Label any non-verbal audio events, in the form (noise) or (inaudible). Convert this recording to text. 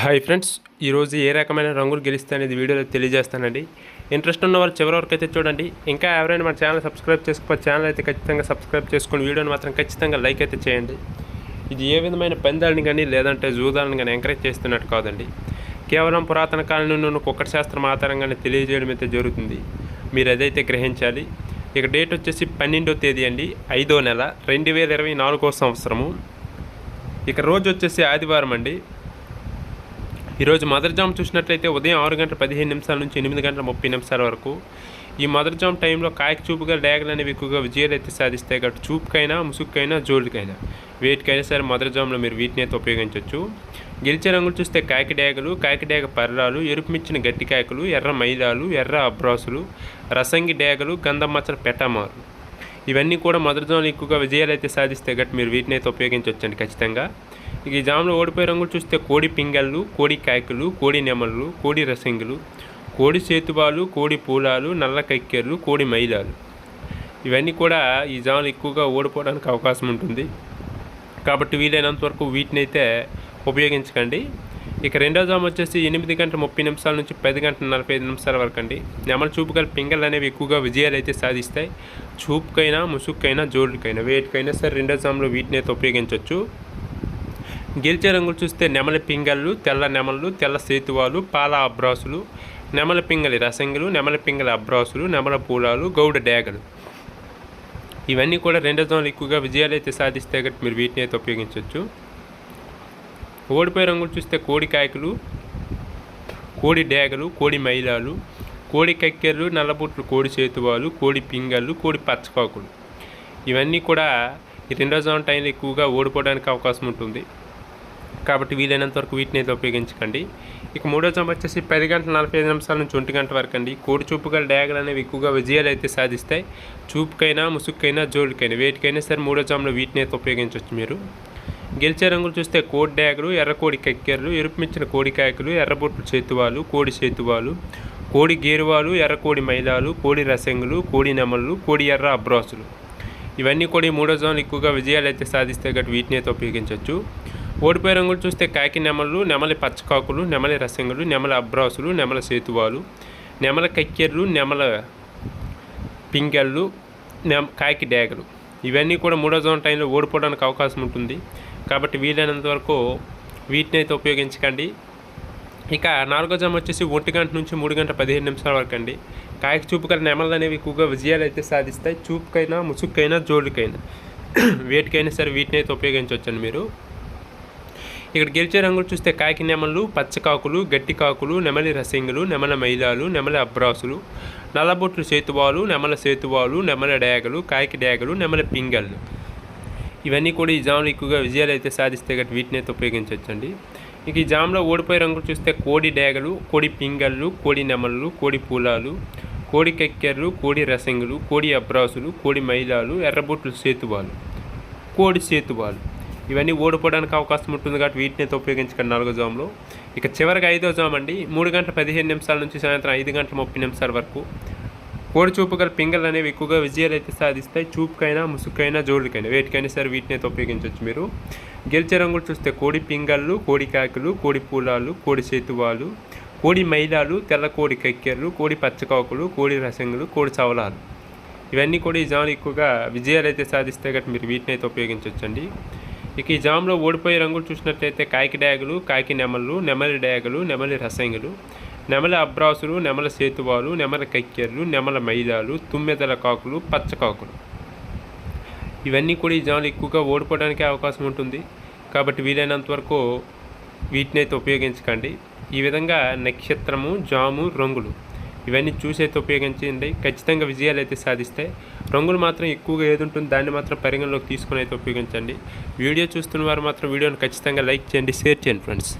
Hi friends ఈరోజు ఏ రకమైన రంగులు గెలిస్తే అనేది వీడియోలో తెలియజేస్తానండి. ఇంట్రెస్ట్ ఉన్న వాళ్ళు చివరి వరకు అయితే చూడండి. ఇంకా ఎవరైనా మన ఛానల్ సబ్స్క్రైబ్ చేసుకోవచ్చు ఛానల్ అయితే ఖచ్చితంగా సబ్స్క్రైబ్ చేసుకుని వీడియోని మాత్రం ఖచ్చితంగా లైక్ అయితే చేయండి. ఇది ఏ విధమైన పందాలని కానీ లేదంటే జూదాలను కానీ ఎంకరేజ్ చేస్తున్నట్టు కాదండి. కేవలం పురాతన కాలం నుండి ఉన్న కుక్కటి శాస్త్రం ఆధారంగానే తెలియజేయడం అయితే జరుగుతుంది. మీరు అదైతే గ్రహించాలి ఇక డేట్ వచ్చేసి పన్నెండో తేదీ అండి ఐదో నెల రెండు వేల ఇరవై నాలుగో సంవత్సరము. ఇక రోజు వచ్చేసి ఆదివారం అండి. ఈరోజు మదర్ జామ్ చూసినట్లయితే ఉదయం ఆరు గంటల పదిహేను నిమిషాల నుంచి ఎనిమిది గంటల ముప్పై నిమిషాల వరకు ఈ మదర్ జామ్ టైంలో కాయక చూపుగా డ్యాగులు అనేవి ఎక్కువగా విజయాలు అయితే సాధిస్తాయి కాబట్టి చూపుకైనా ముసుగుకైనా జోళ్ళకైనా వేటికైనా సరే మదర్ జామ్లో మీరు వీటిని అయితే ఉపయోగించవచ్చు గెలిచే రంగులు చూస్తే కాకి డ్యాగలు కాకి డ్యాగ పర్రాలు ఎరుపు మిచ్చిన గట్టి కాయకులు ఎర్ర మైదాలు ఎర్ర అబ్రాసులు రసంగి డ్యాగలు గంధమచ్చల పెట్టమారు ఇవన్నీ కూడా మదర్ జామ్లో ఎక్కువగా విజయాలు అయితే సాధిస్తే గట్టి మీరు వీటిని అయితే ఉపయోగించవచ్చండి ఖచ్చితంగా. ఇక ఈ జామ్లో ఓడిపోయే రంగులు చూస్తే కోడి పింగళ్ళు కోడి కాయకులు కోడి నెమళ్ళు కోడి రసింగులు కోడి సేతువాలు కోడి పూలాలు నల్ల కక్కెర్లు కోడి మైలాలు. ఇవన్నీ కూడా ఈ జాములు ఎక్కువగా ఓడిపోవడానికి అవకాశం ఉంటుంది. కాబట్టి వీలైనంత వరకు వీటిని అయితే ఉపయోగించకండి. ఇక రెండో జామ్ వచ్చేసి ఎనిమిది గంటల ముప్పై నిమిషాల నుంచి పది గంటల నలభై ఐదు నిమిషాల వరకు అండి. నెమల చూపు గల పింగళ్ళు అనేవి ఎక్కువగా విజయాలు అయితే సాధిస్తాయి. చూపుకైనా ముసుగుకైనా జోడుకైనా వేటికైనా సరే రెండో జామ్లో వీటిని అయితే ఉపయోగించవచ్చు. గెలిచే రంగులు చూస్తే నెమలి పింగళ్ళు తెల్ల నెమళ్ళు తెల్ల సేతువాలు పాల అబ్రాసులు నెమల పింగలి రసంగులు నెమల పింగలి అబ్రాసులు నెమల పూలాలు గౌడ డేగలు. ఇవన్నీ కూడా రెండో జోన్లు ఎక్కువగా విజయాలు అయితే సాధిస్తే కట్టి మీరు వీటిని అయితే ఉపయోగించవచ్చు. ఓడిపోయే రంగులు చూస్తే కోడి కాయకులు కోడి డేగలు కోడి మైలాలు కోడి కక్కెర్లు నల్లబుట్లు కోడి చేతువాలు కోడి పింగళ్ళు కోడి పచ్చకాకులు ఇవన్నీ కూడా ఈ రెండో జోన్ టైంలో ఎక్కువగా ఓడిపోవడానికి అవకాశం ఉంటుంది. కాబట్టి వీలైనంత వరకు వీటిని అయితే ఉపయోగించకండి. ఇక మూడో జామ వచ్చేసి పది గంటల నలభై ఐదు నిమిషాల నుంచి ఒంటి గంట వరకు అండి. కోడి చూపు గల డ్యాగలు అనేవి ఎక్కువగా విజయాలు అయితే సాధిస్తాయి. చూపుకైనా ముసుగుకైనా జోడుకైనా వేటికైనా సరే మూడో జాములో వీటిని అయితే ఉపయోగించవచ్చు మీరు. గెలిచే రంగులు చూస్తే కోడి డ్యాగలు ఎర్రకోడి కక్కెర్లు ఎరుపుమిచ్చిన కోడి కాయకులు ఎర్రబొట్లు చేతువాలు కోడి చేతువాలు కోడి గేరువాలు ఎర్రకోడి మైలాలు కోడి రసంగులు కోడి నెమళ్ళు కోడి ఎర్ర అబ్రాసులు. ఇవన్నీ కూడా మూడో జోన్లు ఎక్కువగా విజయాలు అయితే సాధిస్తే గట్టి వీటిని అయితే ఉపయోగించవచ్చు. ఓడిపోయే రంగులు చూస్తే కాకి నెమలు నెమలి పచ్చకాకులు నెమలి రసంగులు నెమల అబ్రాసులు నెమల సేతువాలు నెమల కక్కెర్లు నెమల పింగళ్ళు నెమ కాకి డేగలు. ఇవన్నీ కూడా మూడో జోన్ టైంలో ఓడిపోవడానికి అవకాశం ఉంటుంది. కాబట్టి వీలైనంత వరకు వీటిని అయితే ఉపయోగించకండి. ఇక నాలుగో జామ్ వచ్చేసి ఒంటి గంట నుంచి మూడు గంట పదిహేను నిమిషాల వరకు అండి. కాయకి చూపు గల నెమలు అనేవి ఎక్కువగా విజయాలు అయితే సాధిస్తాయి. చూపుకైనా ముసుగుకైనా జోడుకైనా (clears throat) వేటికైనా సరే వీటిని అయితే ఉపయోగించవచ్చండి మీరు. ఇక్కడ గెలిచే రంగులు చూస్తే కాకి నెమలు పచ్చకాకులు గట్టి కాకులు నెమలి రసింగులు నెమల మైలాలు నెమల అబ్రాసులు నల్లబొట్లు సేతువాలు నెమల సేతువాలు నెమల డేగలు కాకి డేగలు నెమల పింగళ్ళు. ఇవన్నీ కూడా ఈ జాములు ఎక్కువగా విజయాలు అయితే సాధిస్తే గట్టి వీటిని అయితే ఉపయోగించవచ్చండి ఇక ఈ జామ్లో ఓడిపోయే రంగులు చూస్తే కోడి డేగలు కోడి పింగళ్ళు కోడి నెమళ్ళు కోడి పూలాలు కోడి కెక్కెర్లు కోడి రసంగులు కోడి అబ్రాసులు కోడి మైలాలు ఎర్రబొట్లు సేతువాలు కోడి సేతువాలు. ఇవన్నీ ఓడిపోవడానికి అవకాశం ఉంటుంది కాబట్టి వీటిని అయితే ఉపయోగించకండి నాలుగో జామ్లో. ఇక చివరికి ఐదో జామ్ అండి. మూడు గంటల పదిహేను నిమిషాల నుంచి సాయంత్రం ఐదు గంటల ముప్పై నిమిషాల వరకు. కోడి చూపు గల పింగళ్ళు అనేవి ఎక్కువగా విజయాలు అయితే సాధిస్తాయి. చూపుకైనా ముసుకైనా జోడుకైనా వేటికైనా సరే వీటిని అయితే ఉపయోగించవచ్చు మీరు. గెలిచే రంగులు చూస్తే కోడి పింగళ్ళు కోడి కాకులు కోడి పూలాలు కోడి చేతువాలు కోడి మైలాలు తెల్ల కోడి కక్కెర్లు కోడి పచ్చకాకులు కోడి రసంగులు కోడి చవలాలు. ఇవన్నీ కూడా ఈ జాములు ఎక్కువగా విజయాలు అయితే సాధిస్తే గట్టి మీరు వీటిని అయితే ఉపయోగించవచ్చండి ఇక ఈ జామ్లో ఓడిపోయే రంగులు చూసినట్లయితే కాకి డ్యాగులు కాకి నెమళ్ళు నెమలి డ్యాగులు నెమలి రసంగులు నెమల అబ్రాసులు నెమల సేతువాలు నెమల కక్కెర్లు నెమల మైదాలు తుమ్మెదల కాకులు పచ్చకాకులు ఇవన్నీ కూడా ఈ జాములు ఎక్కువగా ఓడిపోవడానికి అవకాశం ఉంటుంది. కాబట్టి వీలైనంత వరకు వీటిని అయితే ఉపయోగించకండి. ఈ విధంగా నక్షత్రము జాము రంగులు. ఇవన్నీ చూసైతే ఉపయోగించండి. ఖచ్చితంగా విజయాలు అయితే సాధిస్తాయి రంగులు మాత్రం ఎక్కువగా ఏది ఉంటుంది దాన్ని మాత్రం పరిగణలోకి తీసుకుని అయితే ఉపయోగించండి. వీడియో చూస్తున్న వారు మాత్రం వీడియోని ఖచ్చితంగా లైక్ చేయండి షేర్ చేయండి ఫ్రెండ్స్.